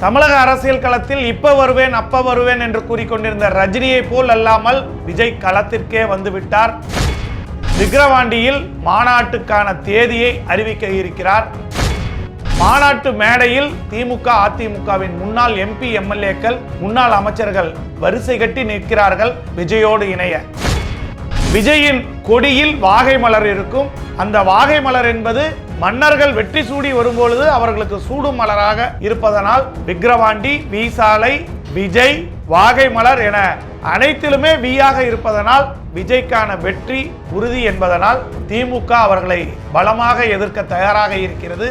தமிழக அரசியல் களத்தில் இப்ப வருவேன் அப்ப வருவேன் என்று கூறிக்கொண்டிருந்த ரஜினியை போல் அல்லாமல் விஜய் களத்திற்கே வந்துவிட்டார். விக்ரவாண்டியில் விக்கிரவாண்டியில் மாநாட்டுக்கான தேதியை அறிவிக்க இருக்கிறார். மாநாட்டு மேடையில் திமுக அதிமுகவின் முன்னாள் எம்பி எம்எல்ஏக்கள் முன்னாள் அமைச்சர்கள் வரிசை கட்டி நிற்கிறார்கள் விஜயோடு இணைய. விஜயின் கொடியில் வாகை மலர் இருக்கும். அந்த வாகை மலர் என்பது மன்னர்கள் வெற்றி சூடி வரும்பொழுது அவர்களுக்கு சூடும் மலராக இருப்பதனால் விக்ரவாண்டி விசாலை விஜய் வாகை மலர் என அனைத்திலுமே வீயாக இருப்பதனால் விஜய்க்கான வெற்றி உறுதி என்பதனால் திமுக அவர்களை பலமாக எதிர்க்க தயாராக இருக்கிறது.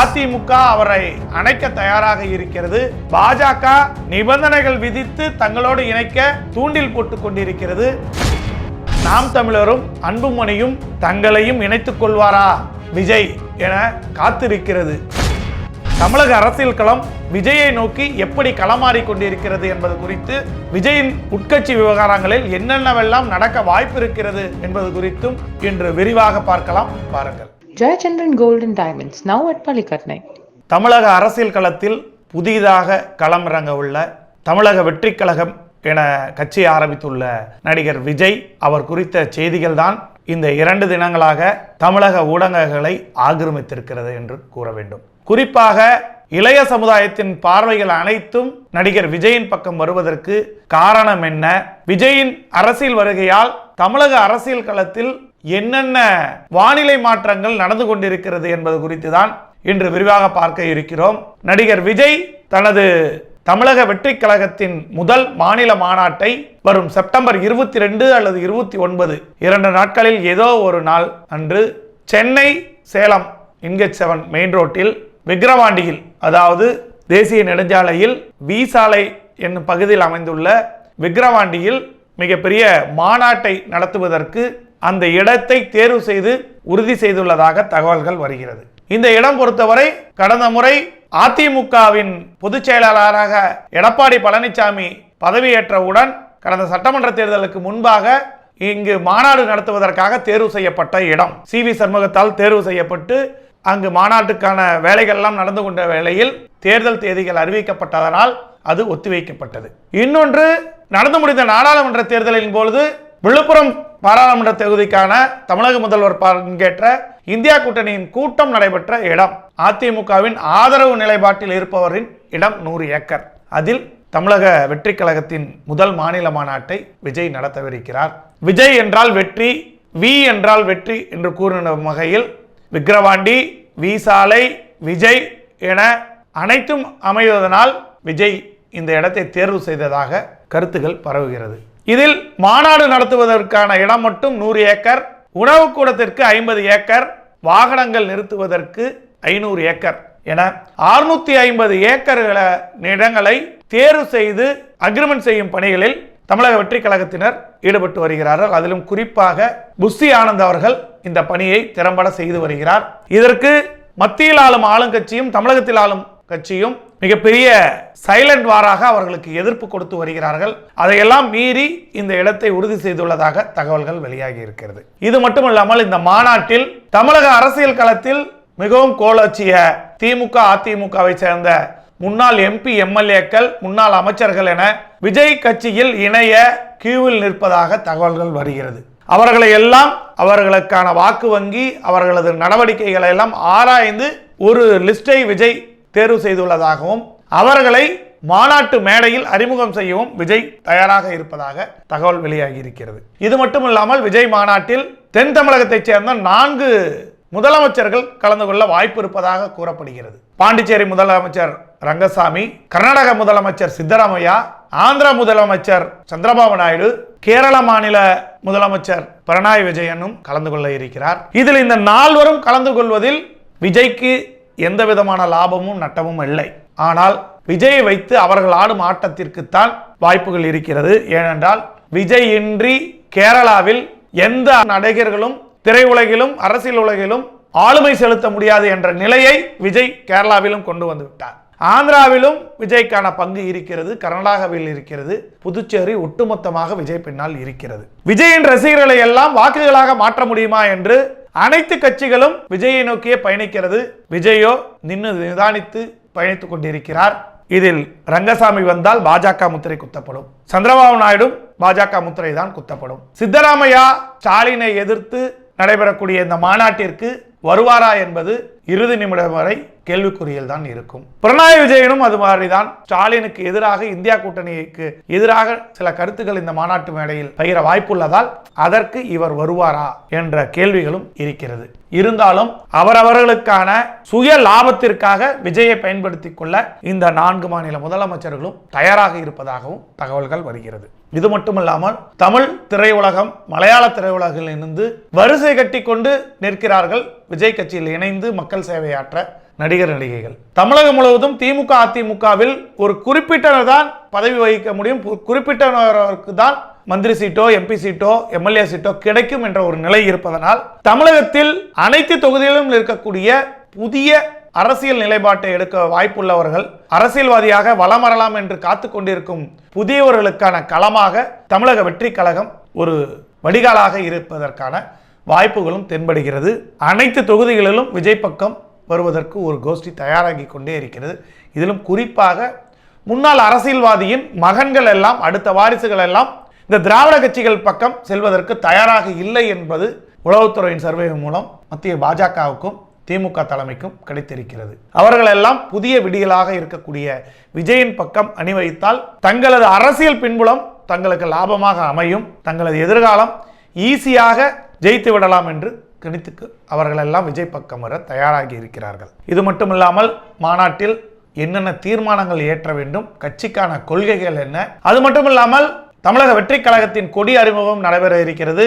அதிமுக அவரை அணைக்க தயாராக இருக்கிறது. பாஜக நிபந்தனைகள் விதித்து தங்களோடு இணைக்க தூண்டில் போட்டுக் கொண்டிருக்கிறது. நாம் தமிழரும் அன்புமணியும் தங்களையும் இணைத்துக் கொள்வாரா? விஜய் என காத்திருக்கிறது. தமிழக அரசியல் களம் விஜயை நோக்கி எப்படி களமாறிக் கொண்டிருக்கிறது என்பது குறித்து விஜயின் உட்கட்சி விவகாரங்களில் என்னென்னவெல்லாம் நடக்க வாய்ப்பு இருக்கிறது என்பது குறித்தும் இன்று விரிவாக பார்க்கலாம். பாருங்கள். Gold and Diamonds, now at Palikatnai. தமிழக அரசியல் களத்தில் புதிதாக களமிறங்க உள்ள தமிழக வெற்றிக் கழகம் என கட்சி ஆரம்பித்துள்ள நடிகர் விஜய் அவர் குறித்த செய்திகள் தான் இந்த இரண்டு தினங்களாக தமிழக ஊடகங்களை ஆக்கிரமித்திருக்கிறது என்று கூற வேண்டும். குறிப்பாக இளைய சமுதாயத்தின் பார்வைகள் அனைத்தும் நடிகர் விஜயின் பக்கம் வருவதற்கு காரணம் என்ன? விஜயின் அரசியல் வருகையால் தமிழக அரசியல் களத்தில் என்னென்ன வானிலை மாற்றங்கள் நடந்து கொண்டிருக்கிறது என்பது குறித்து தான் இன்று விரிவாக பார்க்க இருக்கிறோம். நடிகர் விஜய் தனது தமிழக வெற்றி கழகத்தின் முதல் மாநில மாநாட்டை வரும் செப்டம்பர் இருபத்தி ரெண்டு அல்லது இருபத்தி ஒன்பது. இரண்டு நாட்களில் ஏதோ ஒரு நாள் அன்று சென்னை சேலம் இன்கெட் செவன் மெயின் ரோட்டில் விக்கிரவாண்டியில் அதாவது தேசிய நெடுஞ்சாலையில் வி சாலை என்னும் பகுதியில் அமைந்துள்ள விக்கிரவாண்டியில் மிகப்பெரிய மாநாட்டை நடத்துவதற்கு அந்த இடத்தை தேர்வு செய்து உறுதி செய்துள்ளதாக தகவல்கள் வருகிறது. இந்த இடம் பொறுத்தவரை கடந்த முறை அதிமுகவின் பொதுச் செயலாளராக எடப்பாடி பழனிசாமி பதவியேற்றவுடன் கடந்த சட்டமன்ற தேர்தலுக்கு முன்பாக இங்கு மாநாடு நடத்துவதற்காக தேர்வு செய்யப்பட்ட இடம். சி. வி. சண்முகத்தால் தேர்வு செய்யப்பட்டு அங்கு மாநாட்டுக்கான வேலைகள்லாம் நடந்து கொண்ட வேளையில் தேர்தல் தேதிகள் அறிவிக்கப்பட்டதனால் அது ஒத்திவைக்கப்பட்டது. இன்னொன்று நடந்து முடிந்த நாடாளுமன்ற தேர்தலின் பொழுது விழுப்புரம் பாராளுமன்ற தொகுதிக்கான தமிழக முதல்வர் பங்கேற்ற இந்தியா கூட்டணியின் கூட்டம் நடைபெற்ற இடம். அதிமுகவின் ஆதரவு நிலைப்பாட்டில் இருப்பவரின் இடம் நூறு ஏக்கர். அதில் தமிழக வெற்றி கழகத்தின் முதல் மாநில மாநாட்டை விஜய் நடத்தவிருக்கிறார். விஜய் என்றால் வெற்றி வி என்றால் வெற்றி என்று கூறின வகையில் விக்கிரவாண்டி வி சாலை விஜய் என அனைத்தும் அமைவதனால் விஜய் இந்த இடத்தை தேர்வு செய்ததாக கருத்துகள் பரவுகிறது. இதில் மாநாடு நடத்துவதற்கான இடம் மட்டும் நூறு ஏக்கர் உணவு கூடத்திற்கு ஐம்பது ஏக்கர் வாகனங்கள் நிறுத்துவதற்கு ஐநூறு ஏக்கர் என அறுநூத்தி ஐம்பது ஏக்கர்களை இடங்களை தேர்வு செய்து அக்ரிமெண்ட் செய்யும் பணிகளில் தமிழக வெற்றி கழகத்தினர் ஈடுபட்டு வருகிறார்கள். அதிலும் குறிப்பாக புஸ்தி ஆனந்த் அவர்கள் இந்த பணியை திறம்பட செய்து வருகிறார். இதற்கு மத்தியில் ஆளும் ஆளுங்கட்சியும் தமிழகத்தில் ஆளும் கட்சியும் மிகப்பெரிய சைலண்ட் வாராக அவர்களுக்கு எதிர்ப்பு கொடுத்து வருகிறார்கள். அதையெல்லாம் மீறி இந்த இடத்தை உறுதி செய்துள்ளதாக தகவல்கள் வெளியாகி இருக்கிறது. இது மட்டுமல்லாமல் இந்த மாநாட்டில் தமிழக அரசியல் களத்தில் மிகவும் கோலோச்சிய திமுக அதிமுகவை சேர்ந்த முன்னாள் எம்பி எம்எல்ஏக்கள் முன்னாள் அமைச்சர்கள் என விஜய் கட்சியில் இணைய கியூவில் நிற்பதாக தகவல்கள் வருகிறது. அவர்களை எல்லாம் அவர்களுக்கான வாக்கு வங்கி அவர்களது நடவடிக்கைகளை எல்லாம் ஆராய்ந்து ஒரு லிஸ்டை விஜய் தேர்வு செய்துள்ளதாகவும் அவர்களை மாநாட்டு மேடையில் அறிமுகம் செய்யவும் விஜய் தயாராக இருப்பதாக தகவல் வெளியாகி இருக்கிறது இது மட்டுமில்லாமல் விஜய் மாநாட்டில் தென் தமிழகத்தைச் சேர்ந்த நான்கு முதலமைச்சர்கள் கலந்து கொள்ள வாய்ப்பு இருப்பதாக கூறப்படுகிறது. பாண்டிச்சேரி முதலமைச்சர் ரங்கசாமி கர்நாடக முதலமைச்சர் சித்தராமையா ஆந்திர முதலமைச்சர் சந்திரபாபு நாயுடு கேரள மாநில முதலமைச்சர் பிரணாய் விஜயனும் கலந்து கொள்ள இருக்கிறார். இதில் இந்த நால்வரும் கலந்து கொள்வதில் விஜய்க்கு எந்த விதமான லாபமும் நட்டமும் இல்லை. ஆனால் விஜயை வைத்து அவர்கள் ஆடும் ஆட்டத்திற்குத்தான் வாய்ப்புகள் இருக்கிறது. ஏனென்றால் விஜய் இன்றி கேரளாவில் எந்த நடிகர்களும் திரையுலகிலும் அரசியல் உலகிலும் ஆளுமை செலுத்த முடியாது என்ற நிலையை விஜய் கேரளாவிலும் கொண்டு வந்து விட்டார். ஆந்திராவிலும் விஜய்க்கான பங்கு இருக்கிறது கர்நாடகாவில் இருக்கிறது. புதுச்சேரி ஒட்டுமொத்தமாக விஜய் பின்னால் இருக்கிறது. விஜயின் ரசிகர்களை எல்லாம் வாக்குகளாக மாற்ற முடியுமா என்று அனைத்து கட்சிகளும் விஜயை நோக்கியே பயணிக்கிறது. விஜயோ நின்று நிதானித்து பயணித்துக் கொண்டிருக்கிறார். இதில் ரங்கசாமி வந்தால் பாஜக முத்திரை குத்தப்படும். சந்திரபாபு நாயுடும் பாஜக முத்திரை தான் குத்தப்படும். சித்தராமையா ஸ்டாலினை எதிர்த்து நடைபெறக்கூடிய இந்த மாநாட்டிற்கு வருவாரா என்பது இறுதி நிமிடம் வரை கேள்விக்குறியில் தான் இருக்கும். பிரணாய் விஜயனும் அது மாதிரிதான். ஸ்டாலினுக்கு எதிராக இந்தியா கூட்டணிக்கு எதிராக சில கருத்துக்கள் இந்த மாநாட்டு மேடையில் பகிர வாய்ப்புள்ளதால் அதற்கு இவர் வருவாரா என்ற கேள்விகளும் இருக்கிறது. இருந்தாலும் அவரவர்களுக்கான சுய லாபத்திற்காக விஜயை பயன்படுத்திக் கொள்ள இந்த நான்கு மாநில முதலமைச்சர்களும் தயாராக இருப்பதாகவும் தகவல்கள் வருகிறது. இது மட்டுமல்லாமல் தமிழ் திரையுலகம் மலையாள திரையுலகிலிருந்து வரிசை கட்டி கொண்டு நிற்கிறார்கள் விஜய் கட்சியில் இணைந்து மக்கள் சேவையாற்ற நடிகர் நடிகைகள். தமிழகம் முழுவதும் திமுக அதிமுகவில் ஒரு குறிப்பிட்டவர் தான் பதவி வகிக்க முடியும். குறிப்பிட்டவருக்கு தான் மந்திரி சீட்டோ எம்பி சீட்டோ எம்எல்ஏ சீட்டோ கிடைக்கும் என்ற ஒரு நிலை இருப்பதனால் தமிழகத்தில் அனைத்து தொகுதிகளிலும் இருக்கக்கூடிய புதிய அரசியல் நிலைப்பாட்டை எடுக்க வாய்ப்புள்ளவர்கள் அரசியல்வாதியாக வலம் வரலாம் என்று காத்து கொண்டிருக்கும் புதியவர்களுக்கான களமாக தமிழக வெற்றி கழகம் ஒரு வடிகாலாக இருப்பதற்கான வாய்ப்புகளும் தென்படுகிறது. அனைத்து தொகுதிகளிலும் விஜய் பக்கம் வருவதற்கு ஒரு கோஷ்டி தயாராகி கொண்டே இருக்கிறது. இதிலும் குறிப்பாக முன்னாள் அரசியல்வாதியின் மகன்கள் எல்லாம் அடுத்த வாரிசுகள் எல்லாம் இந்த திராவிட கட்சிகள் பக்கம் செல்வதற்கு தயாராக இல்லை என்பது உளவுத்துறையின் சர்வே மூலம் மத்திய பாஜகவுக்கும் திமுக தலைமைக்கும் கிடைத்திருக்கிறது. அவர்களெல்லாம் புதிய விடியலாக இருக்கக்கூடிய விஜயின் பக்கம் அணிவகித்தால் தங்களது அரசியல் பின்புலம் தங்களுக்கு லாபமாக அமையும். தங்களது எதிர்காலம் ஈஸியாக ஜெயித்து விடலாம் என்று கணித்துக்கு அவர்களெல்லாம் விஜய் பக்கம் வர தயாராகி இருக்கிறார்கள். இது மட்டுமில்லாமல் மாநாட்டில் என்னென்ன தீர்மானங்கள் ஏற்ற வேண்டும் கட்சிக்கான கொள்கைகள் என்ன அது மட்டுமில்லாமல் தமிழக வெற்றி கழகத்தின் கொடி அறிமுகம் நடைபெற இருக்கிறது.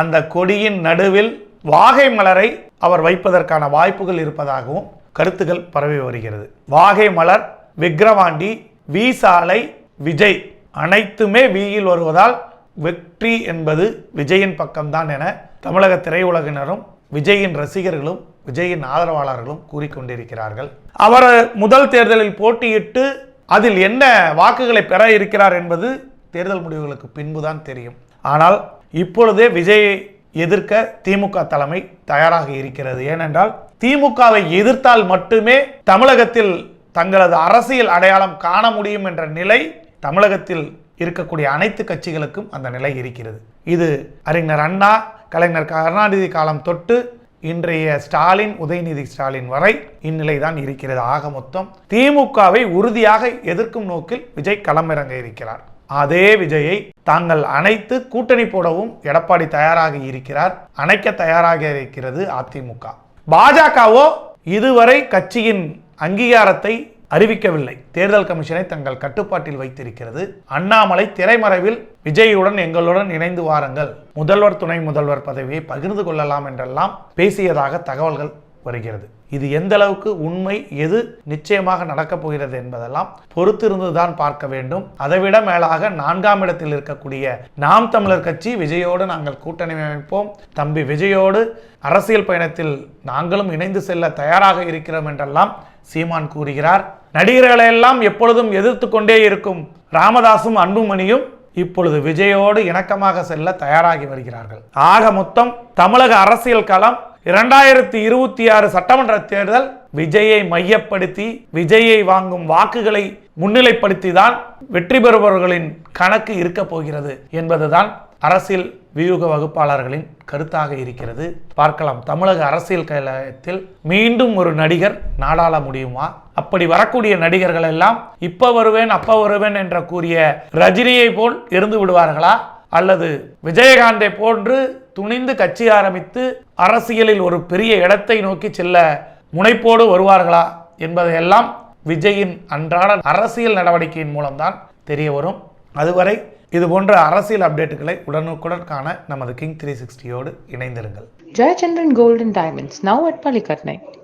அந்த கொடியின் நடுவில் வாகை மலரை அவர் வைப்பதற்கான வாய்ப்புகள் இருப்பதாகவும் கருத்துகள் பரவி வருகிறது. வாகை மலர் விக்ரவாண்டி வி சாலை விஜய் அனைத்துமே வியில் வருவதால் வெற்றி என்பது விஜயின் பக்கம்தான் என தமிழக திரையுலகினரும் விஜயின் ரசிகர்களும் விஜயின் ஆதரவாளர்களும் கூறிக்கொண்டிருக்கிறார்கள். அவர் முதல் தேர்தலில் போட்டியிட்டு அதில் என்ன வாக்குகளை பெற இருக்கிறார் என்பது தேர்தல் முடிவுகளுக்கு பின்புதான் தெரியும். ஆனால் இப்பொழுதே விஜய் எதிர்க்க திமுக தலைமை தயாராக இருக்கிறது. ஏனென்றால் திமுகவை எதிர்த்தால் மட்டுமே தமிழகத்தில் தங்களது அரசியல் அடையாளம் காண முடியும் என்ற நிலை தமிழகத்தில் இருக்கக்கூடிய அனைத்து கட்சிகளுக்கும் அந்த நிலை இருக்கிறது. இது அறிஞர் அண்ணா கலைஞர் கருணாநிதி காலம் தொட்டு இன்றைய ஸ்டாலின் உதயநிதி ஸ்டாலின் வரை இந்நிலை தான் இருக்கிறது. ஆக மொத்தம் திமுகவை உறுதியாக எதிர்க்கும் நோக்கில் விஜய் களமிறங்க இருக்கிறார். அதே விஜயை தாங்கள் அனைத்து கூட்டணி போடவும் எடப்பாடி தயாராக இருக்கிறார். அணைக்க தயாராக இருக்கிறது அதிமுக. பாஜகவோ இதுவரை கட்சியின் அங்கீகாரத்தை அறிவிக்கவில்லை. தேர்தல் கமிஷனை தங்கள் கட்டுப்பாட்டில் வைத்திருக்கிறது. அண்ணாமலை திரைமறைவில் விஜயுடன் எங்களுடன் இணைந்து வாருங்கள். முதல்வர் துணை முதல்வர் பதவியை பகிர்ந்து கொள்ளலாம் என்றெல்லாம் பேசியதாக தகவல்கள் வருகிறது. இது எந்த அளவுக்கு உண்மை எது நிச்சயமாக நடக்கப் போகிறது என்பதெல்லாம் பொறுத்திருந்து தான் பார்க்க வேண்டும். அதைவிட மேலாக நான்காம் இடத்தில் இருக்கக்கூடிய நாம் தமிழர் கட்சி விஜயோடு நாங்கள் கூட்டணி அமைப்போம். தம்பி விஜயோடு அரசியல் பயணத்தில் நாங்களும் இணைந்து செல்ல தயாராக இருக்கிறோம் என்றெல்லாம் சீமான் கூறுகிறார். நடிகர்களையெல்லாம் எப்பொழுதும் எதிர்த்து கொண்டே இருக்கும் ராமதாசும் அன்புமணியும் இப்பொழுது விஜயோடு இணக்கமாக செல்ல தயாராகி வருகிறார்கள். ஆக மொத்தம் தமிழக அரசியல் களம் இரண்டாயிரத்தி இருபத்தி ஆறு சட்டமன்ற தேர்தல் விஜயை மையப்படுத்தி விஜயை வாங்கும் வாக்குகளை முன்னிலைப்படுத்தி தான் வெற்றி பெறுபவர்களின் கணக்கு இருக்க போகிறது என்பதுதான் அரசியல் வியூக வகுப்பாளர்களின் கருத்தாக இருக்கிறது. பார்க்கலாம் தமிழக அரசியல் கழகத்தில் மீண்டும் ஒரு நடிகர் நாடாள முடியுமா? அப்படி வரக்கூடிய நடிகர்கள் எல்லாம் இப்ப வருவேன் அப்ப வருவேன் என்ற கூறிய ரஜினியை போல் இருந்து விடுவார்களா? அல்லது விஜயகாந்தை போன்று துணிந்து கட்சி ஆரம்பித்து அரசியலில் ஒரு பெரிய இடத்தை நோக்கி செல்ல முனைப்போடு வருவார்களா என்பதையெல்லாம் விஜயின் அன்றாட அரசியல் நடவடிக்கையின் மூலம்தான் தெரிய வரும். அதுவரை இது போன்ற அரசியல் அப்டேட்டுகளை உடனுக்குடன் காண நமது கிங் த்ரீ சிக்ஸ்டியோடு இணைந்திருங்கள். Jayachandran golden diamonds now at at